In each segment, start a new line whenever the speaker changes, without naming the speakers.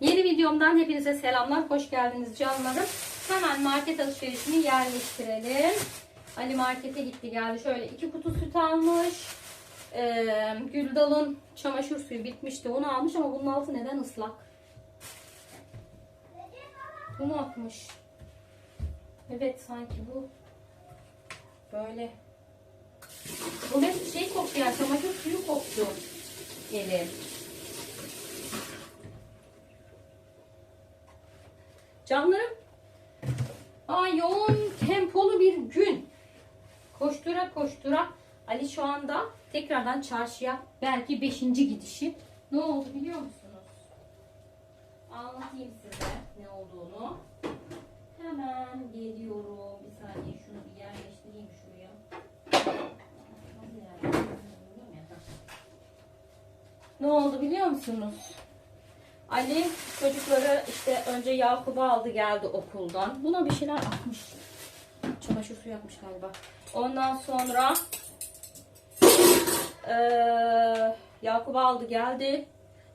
Yeni videomdan hepinize selamlar. Hoş geldiniz canlarım. Hemen market alışverişini yerleştirelim. Ali markete gitti geldi. Şöyle iki kutu süt almış. Ee, Güldal'ın çamaşır suyu bitmişti. Onu almış ama bunun altı neden ıslak? Bunu atmış. Evet sanki bu böyle bu ne şey koktu yani çamaşır suyu koktu eli. Canlarım Ay yoğun tempolu bir gün. Koştura koştura Ali şu anda tekrardan çarşıya belki beşinci gidişi. Ne oldu biliyor musunuz? Anlatayım size ne olduğunu. Hemen geliyorum. Bir saniye şunu bir yerleştireyim şuraya. Ne oldu biliyor musunuz? Ali çocukları işte önce Yakup'u aldı geldi okuldan. Buna bir şeyler atmış. Çamaşır suyu atmış galiba. Ondan sonra eee Yakup'u aldı geldi.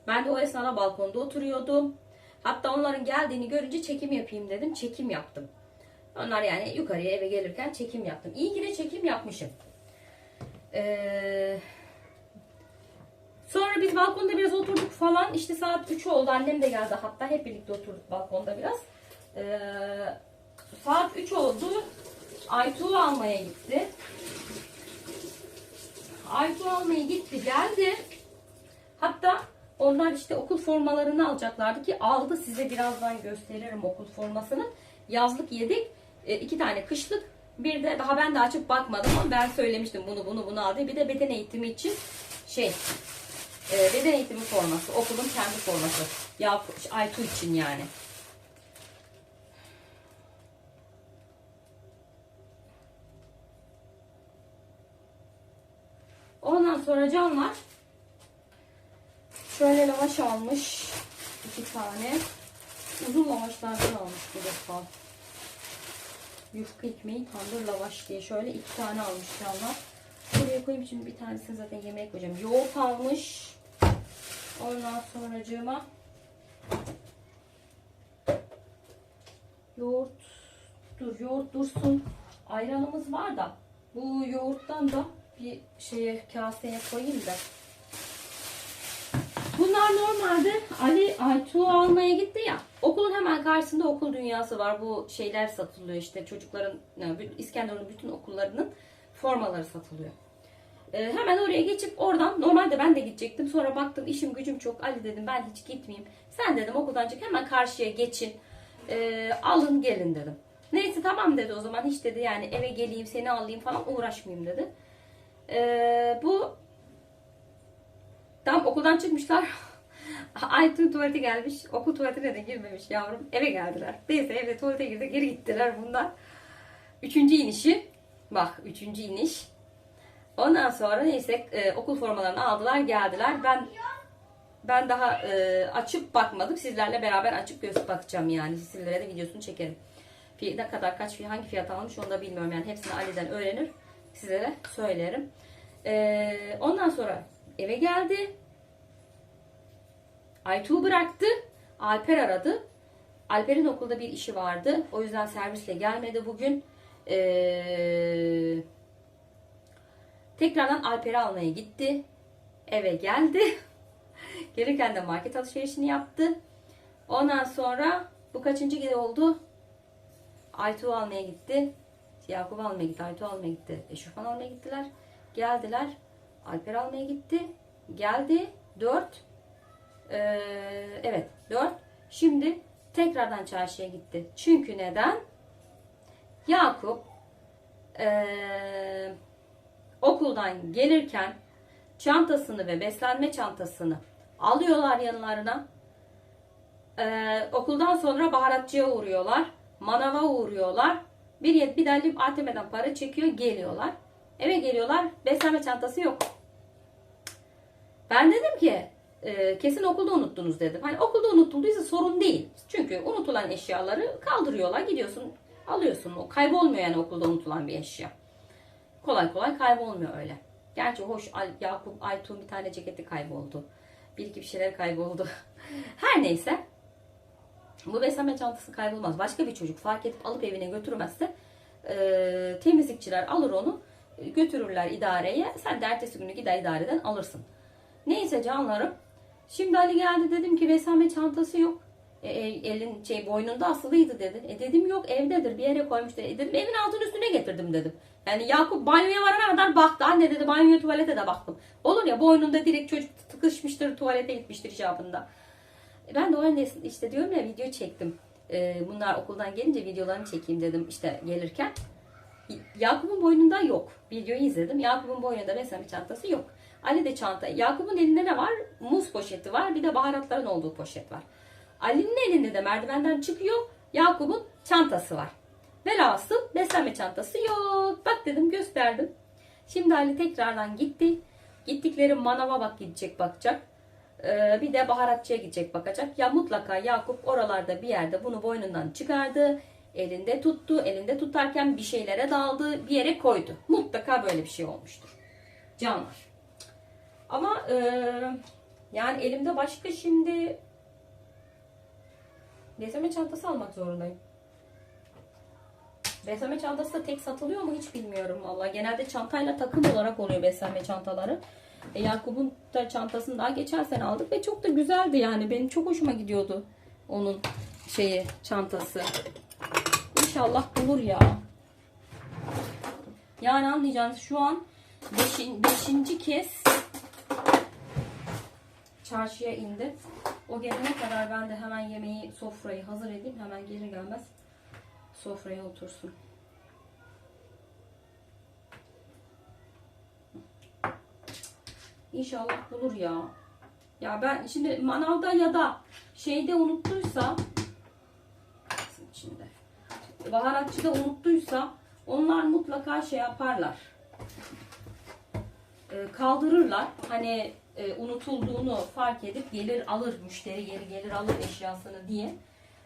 Ben de o esnada balkonda oturuyordum. Hatta onların geldiğini görünce çekim yapayım dedim. Çekim yaptım. Onlar yani yukarıya eve gelirken çekim yaptım. İyi ki de çekim yapmışım. Eee Sonra biz balkonda biraz oturduk falan. İşte saat 3 oldu. Annem de geldi hatta. Hep birlikte oturduk balkonda biraz. Ee, saat 3 oldu. Aytuğ almaya gitti. Aytuğ almaya gitti geldi. Hatta onlar işte okul formalarını alacaklardı ki aldı. Size birazdan gösteririm okul formasını. Yazlık yedik. E, iki tane kışlık. Bir de daha ben de açıp bakmadım ama ben söylemiştim bunu bunu bunu al diye. Bir de beden eğitimi için şey e, beden eğitimi forması. Okulun kendi forması. Ya Aytu için yani. Ondan sonra canlar şöyle lavaş almış. iki tane. Uzun lavaşlardan almış bu defa. Yufka ekmeği tandır lavaş diye şöyle iki tane almış canlar. Buraya koyayım şimdi bir tanesini zaten yemeğe koyacağım. Yoğurt almış. Ondan sonracığıma yoğurt dur yoğurt dursun. Ayranımız var da bu yoğurttan da bir şeye kaseye koyayım da. Bunlar normalde Ali Aytuğ almaya gitti ya. Okulun hemen karşısında okul dünyası var. Bu şeyler satılıyor işte çocukların yani İskenderun'un bütün okullarının formaları satılıyor. Ee, hemen oraya geçip oradan normalde ben de gidecektim. Sonra baktım işim gücüm çok. Ali dedim ben hiç gitmeyeyim. Sen dedim okuldan çık hemen karşıya geçin. Ee, alın gelin dedim. Neyse tamam dedi o zaman hiç dedi yani eve geleyim seni alayım falan uğraşmayayım dedi. Ee, bu tam okuldan çıkmışlar. Aytun tuvalete gelmiş. Okul tuvaletine de girmemiş yavrum. Eve geldiler. Neyse evde tuvalete girdi. Geri gittiler bunlar. Üçüncü inişi. Bak üçüncü iniş. Ondan sonra neyse e, okul formalarını aldılar geldiler. Ben ben daha e, açıp bakmadım. Sizlerle beraber açıp göz bakacağım yani. Sizlere de videosunu çekerim. Ne kadar kaç hangi fiyat almış onu da bilmiyorum yani. Hepsini Ali'den öğrenir. Size de söylerim. E, ondan sonra eve geldi. Aytuğ bıraktı. Alper aradı. Alper'in okulda bir işi vardı. O yüzden servisle gelmedi bugün. Eee Tekrardan Alper'i almaya gitti. Eve geldi. Gelirken de market alışverişini yaptı. Ondan sonra bu kaçıncı gece oldu? Aytuğ almaya gitti. Yakup almaya gitti. Aytuğ almaya gitti. Eşofman almaya gittiler. Geldiler. Alper almaya gitti. Geldi. Dört. Ee, evet. Dört. Şimdi tekrardan çarşıya gitti. Çünkü neden? Yakup eee okuldan gelirken çantasını ve beslenme çantasını alıyorlar yanlarına. Ee, okuldan sonra baharatçıya uğruyorlar. Manava uğruyorlar. Bir, bir de ATM'den para çekiyor geliyorlar. Eve geliyorlar. Beslenme çantası yok. Ben dedim ki e, kesin okulda unuttunuz dedim. Hani okulda unutulduysa sorun değil. Çünkü unutulan eşyaları kaldırıyorlar. Gidiyorsun alıyorsun. O kaybolmuyor yani okulda unutulan bir eşya kolay kolay kaybolmuyor öyle. Gerçi hoş Yakup Aytuğ'un bir tane ceketi kayboldu. Bir iki bir şeyler kayboldu. Her neyse. Bu beslenme çantası kaybolmaz. Başka bir çocuk fark edip alıp evine götürmezse e, temizlikçiler alır onu götürürler idareye. Sen de ertesi günü gider idareden alırsın. Neyse canlarım. Şimdi Ali geldi dedim ki beslenme çantası yok. E, elin şey boynunda asılıydı dedi. E dedim yok evdedir bir yere koymuştur. E dedim evin altın üstüne getirdim dedim. Yani Yakup banyoya varana kadar baktı. Anne dedi banyoya tuvalete de baktım. Olur ya boynunda direkt çocuk tıkışmıştır tuvalete gitmiştir icabında. E, Ben de o an işte diyorum ya video çektim. E, bunlar okuldan gelince videolarını çekeyim dedim işte gelirken. Yakup'un boynunda yok. Videoyu izledim. Yakup'un boynunda beslenme çantası yok. Ali de çanta. Yakup'un elinde ne var? Muz poşeti var. Bir de baharatların olduğu poşet var. Ali'nin elinde de merdivenden çıkıyor. Yakup'un çantası var. Velhasıl beslenme çantası yok. Bak dedim gösterdim. Şimdi Ali tekrardan gitti. Gittikleri manava bak gidecek bakacak. Ee, bir de baharatçıya gidecek bakacak. Ya mutlaka Yakup oralarda bir yerde bunu boynundan çıkardı. Elinde tuttu. Elinde tutarken bir şeylere daldı. Bir yere koydu. Mutlaka böyle bir şey olmuştur. Canlar. Ama e, yani elimde başka şimdi beslenme çantası almak zorundayım. Beslenme çantası da tek satılıyor mu hiç bilmiyorum valla. Genelde çantayla takım olarak oluyor beslenme çantaları. E, Yakup'un da çantasını daha geçen sene aldık ve çok da güzeldi yani. Benim çok hoşuma gidiyordu onun şeyi çantası. İnşallah bulur ya. Yani anlayacağınız şu an beşin, beşinci kez çarşıya indi. O gelene kadar ben de hemen yemeği, sofrayı hazır edeyim. Hemen gelir gelmez sofraya otursun. İnşallah bulur ya. Ya ben şimdi manavda ya da şeyde unuttuysa içinde baharatçıda unuttuysa onlar mutlaka şey yaparlar. Ee, kaldırırlar. Hani e, unutulduğunu fark edip gelir alır müşteri geri gelir alır eşyasını diye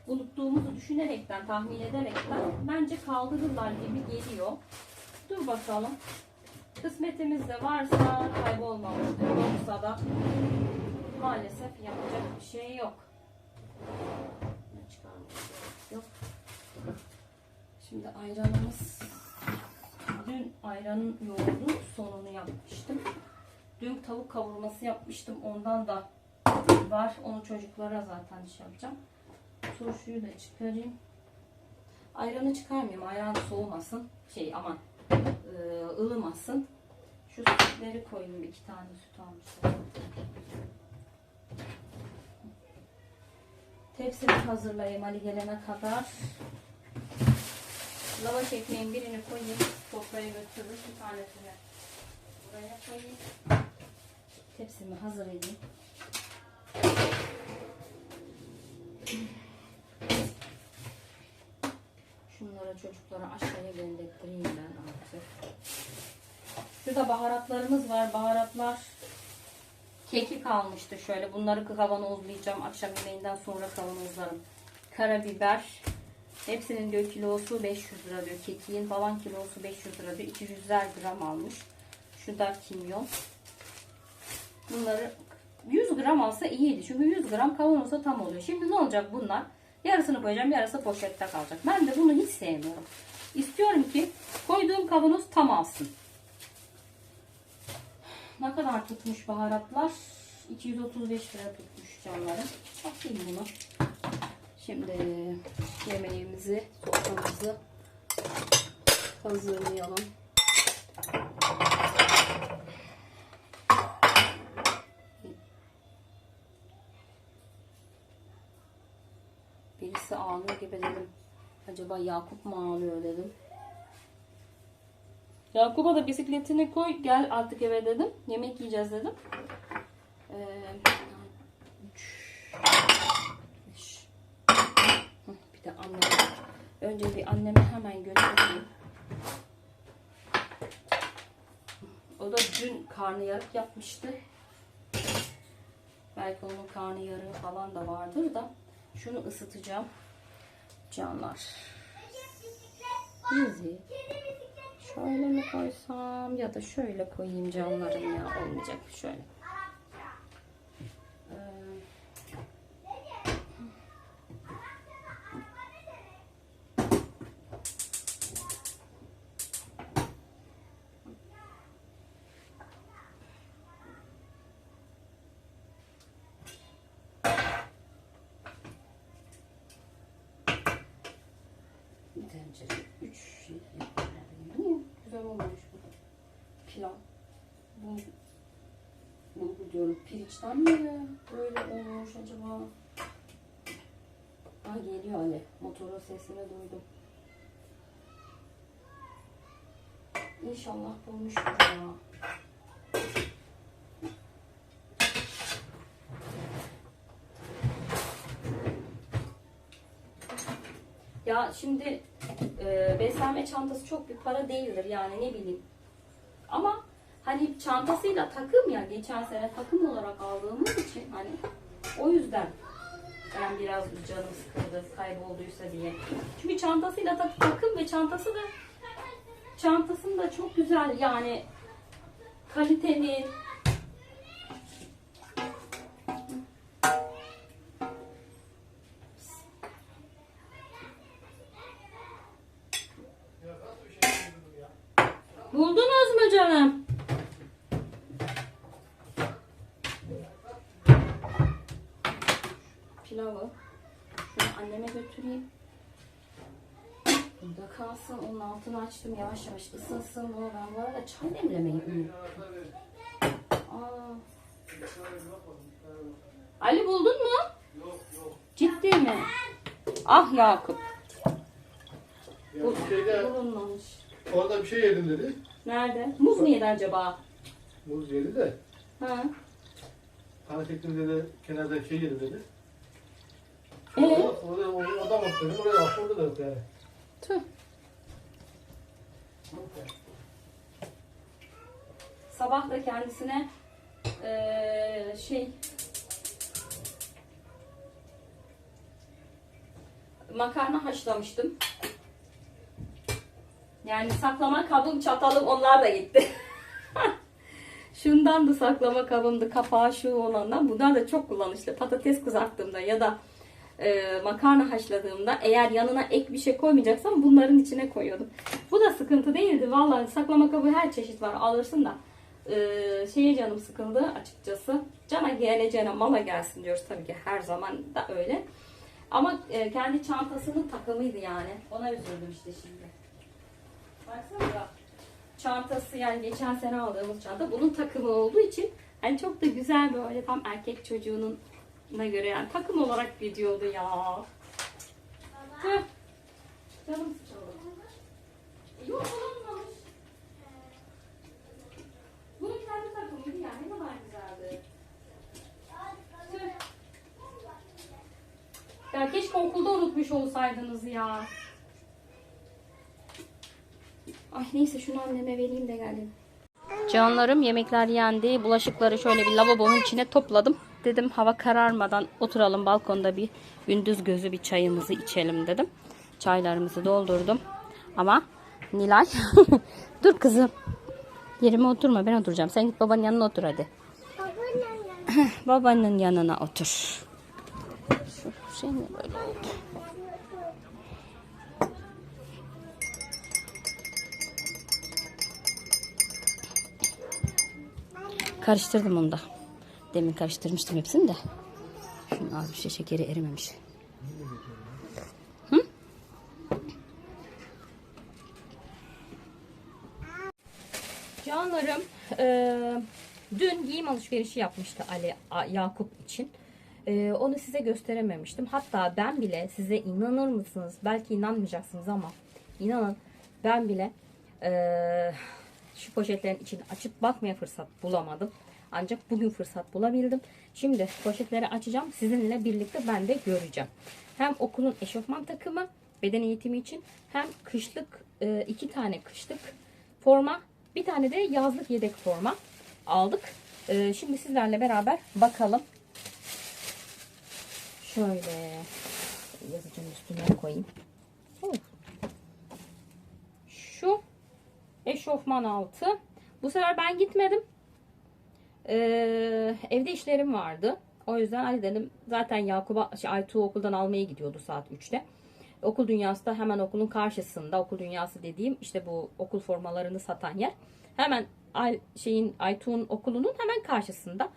unuttuğumuzu düşünerekten tahmin ederekten bence kaldırırlar gibi geliyor. Dur bakalım. Kısmetimizde varsa kaybolmamıştır. Yoksa da maalesef yapacak bir şey yok. Yok. Şimdi ayranımız dün ayranın yoğurdu sonunu yapmıştım. Dün tavuk kavurması yapmıştım. Ondan da var. Onu çocuklara zaten şey yapacağım. Turşuyu da çıkarayım. Ayranı çıkarmayayım. Ayran soğumasın. Şey aman e, ılımasın. Şu sütleri koyayım. iki tane süt almıştım. Tepsimi hazırlayayım Ali gelene kadar. Lavaş ekmeğin birini koyayım. Sofraya götürürüz. Bir tanesini buraya koyayım. Tepsimi hazır edeyim. Şunlara çocuklara aşağıya göndereyim ben artık. Şurada baharatlarımız var. Baharatlar keki kalmıştı şöyle. Bunları kavanozlayacağım. Akşam yemeğinden sonra kavanozlarım. Karabiber. Hepsinin diyor kilosu 500 lira diyor. Kekiğin falan kilosu 500 lira diyor. 200'er gram almış. Şu kimyon. Bunları 100 gram alsa iyiydi. Çünkü 100 gram kavanozda tam oluyor. Şimdi ne olacak bunlar? Yarısını koyacağım, yarısı poşette kalacak. Ben de bunu hiç sevmiyorum. İstiyorum ki koyduğum kavanoz tam alsın. Ne kadar tutmuş baharatlar? 235 lira tutmuş canlarım. Bakayım bunu. Şimdi yemeğimizi, soframızı hazırlayalım. Birisi ağlıyor gibi dedim. Acaba Yakup mu ağlıyor dedim. Yakup'a da bisikletini koy gel artık eve dedim. Yemek yiyeceğiz dedim. Ee, bir de annem. Önce bir annemi hemen götüreyim. O da dün karnıyarık yapmıştı. Belki onun karnıyarığı falan da vardır da. Şunu ısıtacağım. Canlar. Yüzü. Şöyle mi koysam ya da şöyle koyayım canlarım ya. Olmayacak şöyle. Tencere. Üç şey. Niye? Güzel olmamış bu. Pilav. Bu bulgur diyorum. Pirinçten mi böyle olmuş acaba? Ay geliyor Ali. Motorun sesini duydum. İnşallah bulmuştur ya. Ya şimdi e, beslenme çantası çok bir para değildir yani ne bileyim. Ama hani çantasıyla takım ya geçen sene takım olarak aldığımız için hani o yüzden ben biraz canım sıkıldı kaybolduysa diye. Çünkü çantasıyla tak- takım ve çantası da çantasını da çok güzel yani kaliteli. Anneme götüreyim. Burada kalsın. Onun altını açtım. Yavaş yavaş ısınsın. Bu ben bu arada çay demlemeyi unuttum. Aa. Ali buldun mu? Ciddi mi? Ah Yakup.
Ya bir şeyde
Bulunmamış.
orada bir şey yedim dedi.
Nerede? Muz mu yedi acaba?
Muz yedi de.
Ha.
Kana çektim dedi. Kenarda şey yedi dedi.
Ee?
Orada, orada. Oraya bak. Orada da yok yani.
Tüh. Sabah da kendisine eee, şey makarna haşlamıştım. Yani saklama kabım çatalım onlar da gitti. Şundan da saklama kabımdı kapağı şu olandan. Bunlar da çok kullanışlı. Patates kızarttığımda ya da e, makarna haşladığımda eğer yanına ek bir şey koymayacaksam bunların içine koyuyordum. Bu da sıkıntı değildi. Vallahi saklama kabı her çeşit var alırsın da. E, şeye canım sıkıldı açıkçası. Cana geleceğine mala gelsin diyoruz tabii ki her zaman da öyle. Ama e, kendi çantasının takımıydı yani. Ona üzüldüm işte şimdi. Baksana. Çantası yani geçen sene aldığımız çanta bunun takımı olduğu için hani çok da güzel böyle tam erkek çocuğunun na göre yani takım olarak gidiyordu ya. Tüh. Canım sıçradı. E, Yok bulunmamış. Bunun kendi takımıydı ya ne kadar güzeldi. Ya keşke okulda unutmuş olsaydınız ya. Ay neyse şunu anneme vereyim de geldim. Canlarım yemekler yendi. Bulaşıkları şöyle bir lavabonun içine topladım. Dedim hava kararmadan oturalım balkonda bir gündüz gözü bir çayımızı içelim dedim. Çaylarımızı doldurdum. Ama Nilay dur kızım. Yerime oturma ben oturacağım. Sen git babanın yanına otur hadi. babanın yanına otur. Şu şey ne böyle oldu? Karıştırdım onu da. Demin karıştırmıştım hepsini de. Şunun az bir şey şekeri erimemiş. Hı? Canlarım, eee, dün giyim alışverişi yapmıştı Ali A- Yakup için. Eee, onu size gösterememiştim. Hatta ben bile size inanır mısınız? Belki inanmayacaksınız ama inanın ben bile eee, şu poşetlerin içini açıp bakmaya fırsat bulamadım. Ancak bugün fırsat bulabildim. Şimdi poşetleri açacağım. Sizinle birlikte ben de göreceğim. Hem okulun eşofman takımı beden eğitimi için hem kışlık e, iki tane kışlık forma bir tane de yazlık yedek forma aldık. E, Şimdi sizlerle beraber bakalım. Şöyle yazıcının üstüne koyayım. Şu eşofman altı. Bu sefer ben gitmedim. Ee, evde işlerim vardı. O yüzden Ali dedim zaten Yakup'a şey, Aytuğ okuldan almaya gidiyordu saat 3'te. Okul dünyası da hemen okulun karşısında. Okul dünyası dediğim işte bu okul formalarını satan yer. Hemen Ay, şeyin Aytuğ'un okulunun hemen karşısında.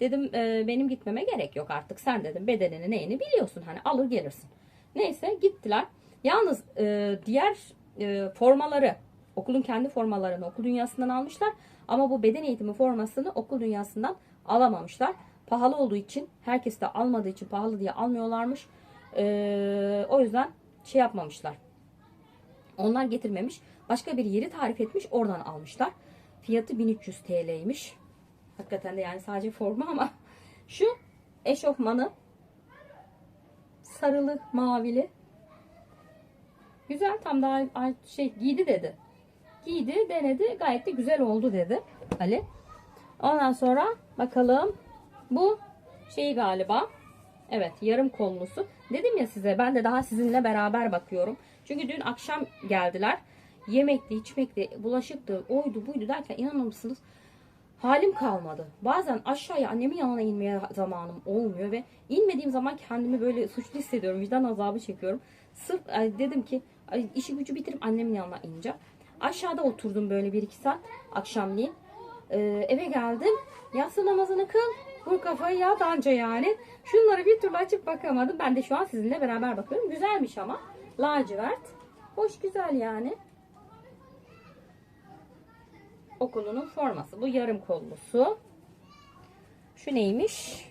Dedim "e, benim gitmeme gerek yok artık. Sen dedim bedenini neyini biliyorsun. Hani alır gelirsin. Neyse gittiler. Yalnız e, diğer e, formaları okulun kendi formalarını okul dünyasından almışlar. Ama bu beden eğitimi formasını okul dünyasından alamamışlar. Pahalı olduğu için herkes de almadığı için pahalı diye almıyorlarmış. E, o yüzden şey yapmamışlar. Onlar getirmemiş. Başka bir yeri tarif etmiş. Oradan almışlar. Fiyatı 1300 TL'ymiş. Hakikaten de yani sadece forma ama şu eşofmanı sarılı mavili güzel tam daha şey giydi dedi. Giydi denedi gayet de güzel oldu dedi Ali. Ondan sonra bakalım bu şey galiba evet yarım kollusu. Dedim ya size ben de daha sizinle beraber bakıyorum. Çünkü dün akşam geldiler. Yemekti, içmekti, bulaşıktı, oydu buydu derken inanır mısınız? halim kalmadı. Bazen aşağıya annemin yanına inmeye zamanım olmuyor ve inmediğim zaman kendimi böyle suçlu hissediyorum. Vicdan azabı çekiyorum. Sırf dedim ki işi gücü bitirip annemin yanına ineceğim. Aşağıda oturdum böyle bir iki saat akşamleyin. Ee, eve geldim. Yatsı namazını kıl. Vur kafayı yat anca yani. Şunları bir türlü açıp bakamadım. Ben de şu an sizinle beraber bakıyorum. Güzelmiş ama. Lacivert. Hoş güzel yani okulunun forması. Bu yarım kollusu. Şu neymiş?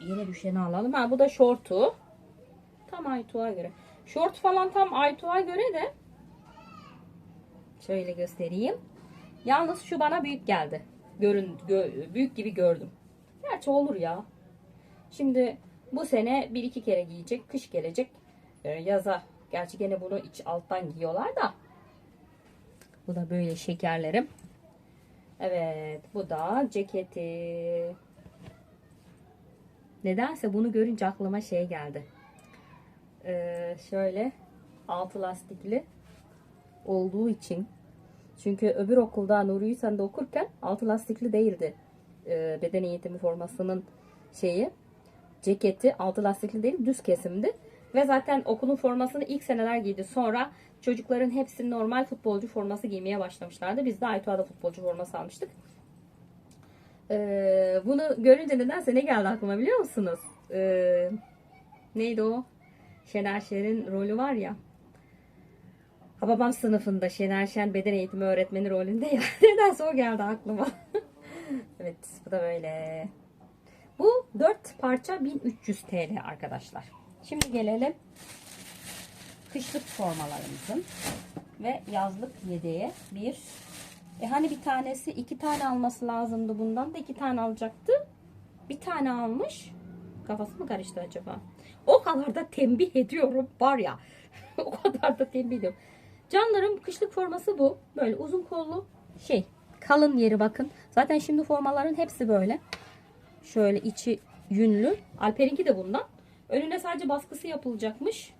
Yine düşeni alalım. Ha bu da şortu. Tam Aytuğ'a göre. Şort falan tam Aytuğ'a göre de şöyle göstereyim. Yalnız şu bana büyük geldi. Görün gö- büyük gibi gördüm. Gerçi olur ya. Şimdi bu sene bir iki kere giyecek. Kış gelecek. Ee, yaza. Gerçi gene bunu iç alttan giyiyorlar da. Bu da böyle şekerlerim. Evet, bu da ceketi. Nedense bunu görünce aklıma şey geldi. Ee, şöyle altı lastikli olduğu için. Çünkü öbür okulda Nuri Yüsen'de okurken altı lastikli değildi. Ee, beden eğitimi formasının şeyi ceketi altı lastikli değil düz kesimdi. Ve zaten okulun formasını ilk seneler giydi. Sonra çocukların hepsi normal futbolcu forması giymeye başlamışlardı. Biz de Aytuğa'da futbolcu forması almıştık. Ee, bunu görünce nedense ne geldi aklıma biliyor musunuz? Ee, neydi o? Şener Şen'in rolü var ya. Hababam sınıfında Şener Şen beden eğitimi öğretmeni rolünde ya. Nedense o geldi aklıma. evet bu da böyle. Bu 4 parça 1300 TL arkadaşlar. Şimdi gelelim kışlık formalarımızın ve yazlık yedeğe bir. E hani bir tanesi iki tane alması lazımdı bundan da iki tane alacaktı. Bir tane almış. Kafası mı karıştı acaba? O kadar da tembih ediyorum var ya. o kadar da tembih ediyorum. Canlarım kışlık forması bu. Böyle uzun kollu şey. Kalın yeri bakın. Zaten şimdi formaların hepsi böyle. Şöyle içi yünlü. Alper'inki de bundan. Önüne sadece baskısı yapılacakmış.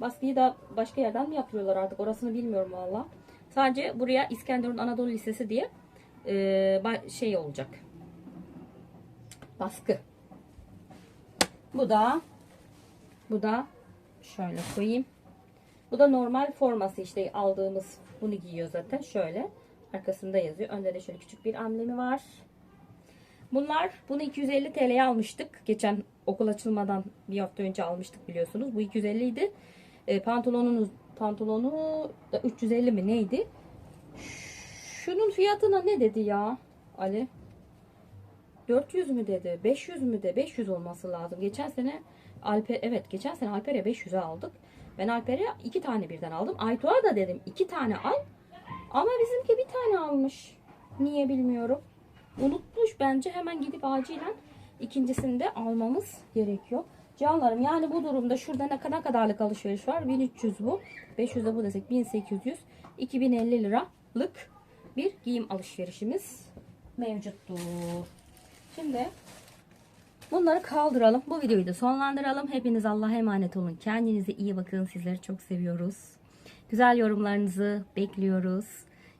Baskıyı da başka yerden mi yapıyorlar artık orasını bilmiyorum valla. Sadece buraya İskenderun Anadolu Lisesi diye e, şey olacak. Baskı. Bu da bu da şöyle koyayım. Bu da normal forması işte aldığımız bunu giyiyor zaten şöyle. Arkasında yazıyor. Önde de şöyle küçük bir amblemi var. Bunlar bunu 250 TL'ye almıştık. Geçen okul açılmadan bir hafta önce almıştık biliyorsunuz. Bu 250 idi. E, pantolonunuz pantolonu da 350 mi neydi? Şunun fiyatına ne dedi ya Ali? 400 mü dedi? 500 mü de? 500 olması lazım. Geçen sene Alper evet geçen sene Alper'e 500'e aldık. Ben Alper'e iki tane birden aldım. Aytuğ'a da dedim iki tane al. Ama bizimki bir tane almış. Niye bilmiyorum. Unutmuş bence hemen gidip acilen ikincisini de almamız gerekiyor. Canlarım yani bu durumda şurada ne kadar kadarlık alışveriş var? 1300 bu. 500 de bu desek 1800. 2050 liralık bir giyim alışverişimiz mevcuttur. Şimdi bunları kaldıralım. Bu videoyu da sonlandıralım. Hepiniz Allah'a emanet olun. Kendinize iyi bakın. Sizleri çok seviyoruz. Güzel yorumlarınızı bekliyoruz.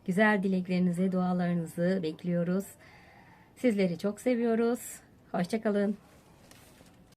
Güzel dileklerinizi, dualarınızı bekliyoruz. Sizleri çok seviyoruz. Hoşçakalın.